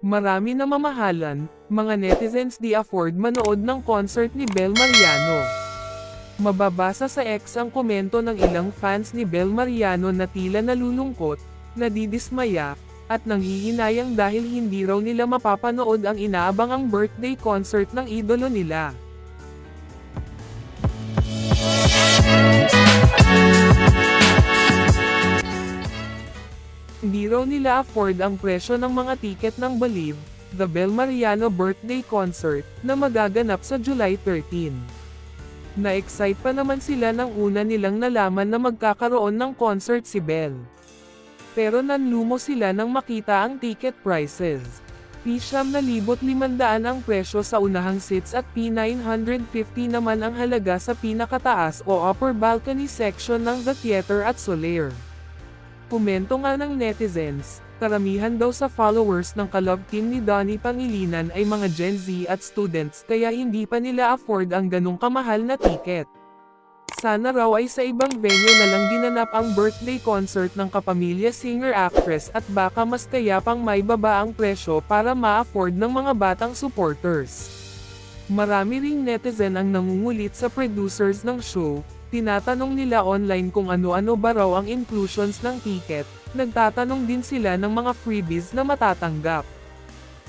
Marami na mamahalan, mga netizens di afford manood ng concert ni Bel Mariano. Mababasa sa X ang komento ng ilang fans ni Bel Mariano na tila nalulungkot, nadidismaya, at nanghihinayang dahil hindi raw nila mapapanood ang inaabangang birthday concert ng idolo nila. Raw nila afford ang presyo ng mga tiket ng Believe, the Bel Mariano Birthday Concert, na magaganap sa July 13. Na-excite pa naman sila nang una nilang nalaman na magkakaroon ng concert si Bel. Pero nanlumo sila nang makita ang ticket prices. P-siyam na libot limandaan ang presyo sa unahang seats at P950 naman ang halaga sa pinakataas o upper balcony section ng The Theater at Soler. Komento nga ng netizens, karamihan daw sa followers ng kalove team ni Donnie Pangilinan ay mga Gen Z at students kaya hindi pa nila afford ang ganong kamahal na ticket. Sana raw ay sa ibang venue na lang ginanap ang birthday concert ng kapamilya singer-actress at baka mas kaya pang may baba ang presyo para ma-afford ng mga batang supporters. Marami ring netizen ang nangungulit sa producers ng show, tinatanong nila online kung ano-ano ba raw ang inclusions ng ticket, nagtatanong din sila ng mga freebies na matatanggap.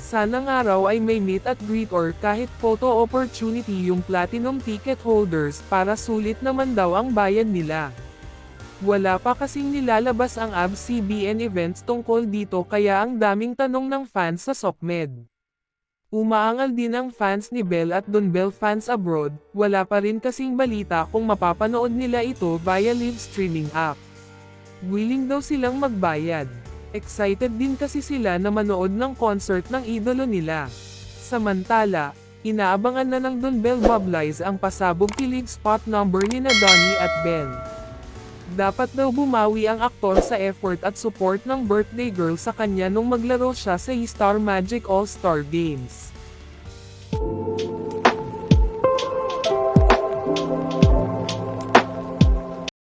Sana nga raw ay may meet at greet or kahit photo opportunity yung platinum ticket holders para sulit naman daw ang bayad nila. Wala pa kasing nilalabas ang ABS-CBN events tungkol dito kaya ang daming tanong ng fans sa SOCMED. Umaangal din ang fans ni Bell at Don Bell fans abroad, wala pa rin kasing balita kung mapapanood nila ito via live streaming app. Willing daw silang magbayad. Excited din kasi sila na manood ng concert ng idolo nila. Samantala, inaabangan na ng Don Bell Bubblies ang pasabog kilig spot number ni na Donnie at Bell. Dapat daw bumawi ang aktor sa effort at support ng birthday girl sa kanya nung maglaro siya sa Star Magic All-Star Games.